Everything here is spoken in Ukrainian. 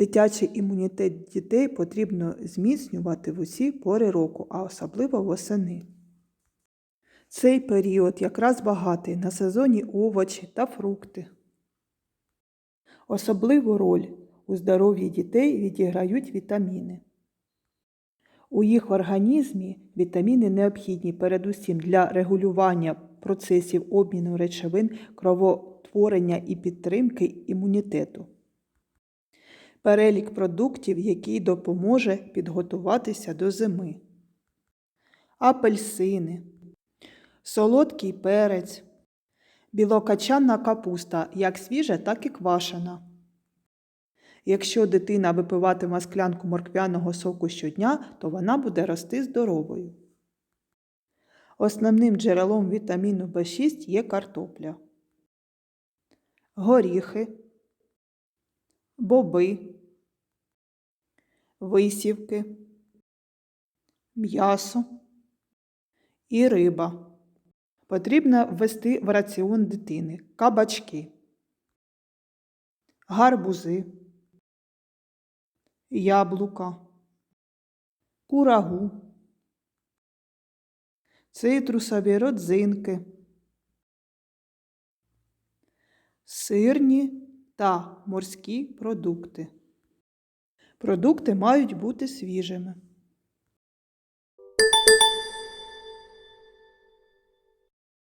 Дитячий імунітет дітей потрібно зміцнювати в усі пори року, а особливо восени. Цей період якраз багатий на сезонні овочі та фрукти. Особливу роль у здоров'ї дітей відіграють вітаміни. У їх організмі вітаміни необхідні передусім для регулювання процесів обміну речовин, кровотворення і підтримки імунітету. Перелік продуктів, який допоможе підготуватися до зими. Апельсини, солодкий перець, білокачанна капуста, як свіжа, так і квашена. Якщо дитина випиватиме склянку морквяного соку щодня, то вона буде рости здоровою. Основним джерелом вітаміну В6 є картопля, горіхи, боби, висівки, м'ясо і риба. Потрібно ввести в раціон дитини кабачки, гарбузи, яблука, курагу, цитрусові родзинки, сирні та морські продукти. Продукти мають бути свіжими.